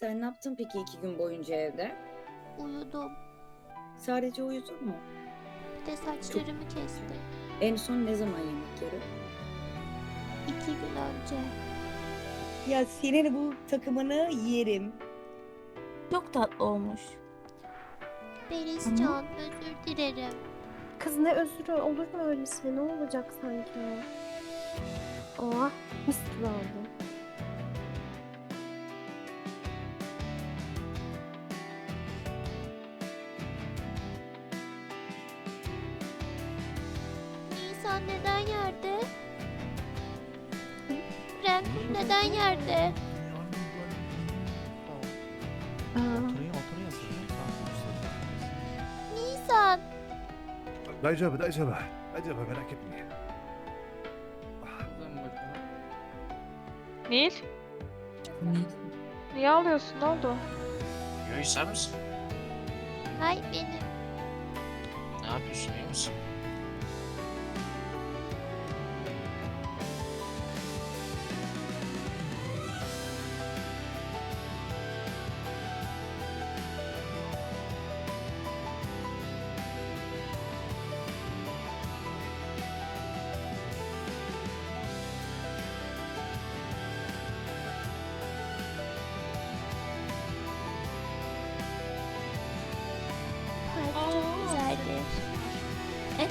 Sen ne yaptın peki iki gün boyunca evde? Uyudum. Sadece uyudun mu? Bir de saçlarımı kestim. En son ne zaman yemek yedin? İki gün önce. Ya senin bu takımını yerim. Çok tatlı olmuş. Beriscan özür dilerim. Kız ne özrü olur mu öylesine? Ne olacak sanki? Oh mis gibi oldu. Nisan neden yerde? Renkum neden yerde? Nisan. Dayıcaba, dayıcaba. Dayıcaba merak etmeyin. Nil? Niye ağlıyorsun? Ne oldu? Yürü sen misin? Hay benim. Ne yapıyorsun iyi misin?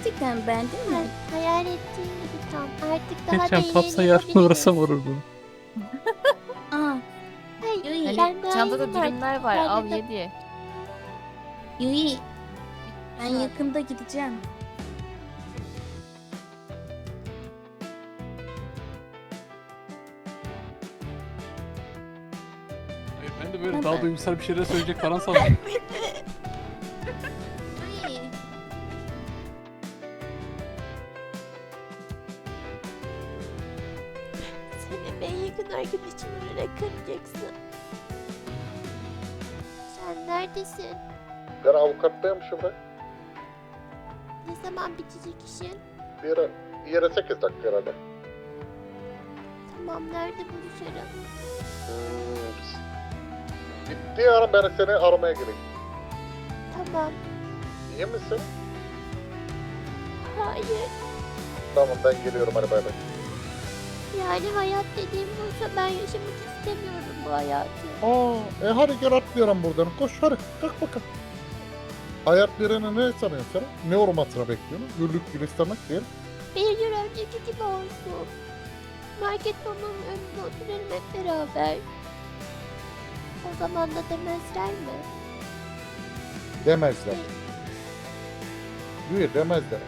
Gerçekten beğendin mi? Hay- hayal ettiğim gibi tam. Artık daha da Geçen papsa yarın yapabiliriz. orası vururdu. Aa, Hayır, Yui, ben daha Çantada artık. dürümler var. Al Halledip- ye diye. Yui. Ben yakında gideceğim. Ben de böyle Ben daha de. duygusal bir şeyler söyleyecek falan sandım. Senin en yakın arkadaşın olarak karacaksın. Sen neredesin? Ben avukattayım şimdi. Ne zaman bitecek işin? Bir yere, bir yere 8 dakika herhalde. Tamam nerede buluşalım? Hmm. Bittiği an ben seni aramaya geleyim. Tamam. İyi misin? Hayır. Tamam ben geliyorum hadi bay bay. Yani hayat dediğim olsa ben yaşamak istemiyorum bu hayatı. Aa, e hadi gel atlayalım buradan. Koş hadi kalk bakalım. Hayat birine ne sanıyorsun sen? Ne olmasını bekliyorsun? Güllük gülistanlık değil. Bir yıl önceki gibi olsun. Market onun önünde oturalım hep beraber. O zaman da demezler mi? Demezler. Buyur demezler.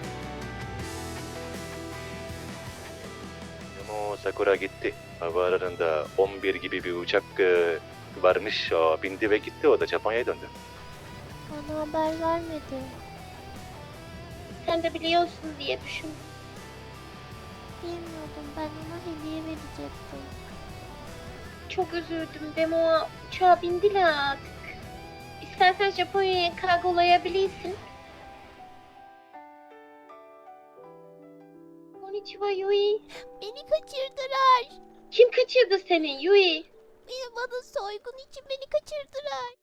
Sakura gitti. Havaalanında 11 gibi bir uçak e, varmış. O bindi ve gitti. O da Japonya'ya döndü. Bana haber vermedi. Sen de biliyorsun diye düşündüm. Bilmiyordum ben ona hediye verecektim. Çok üzüldüm. Demo uçağa bindiler artık. İstersen Japonya'ya kargolayabilirsin. Konnichiwa Yui. Beni. Kim kaçırdı seni Yui? Beni bana soygun için beni kaçırdılar.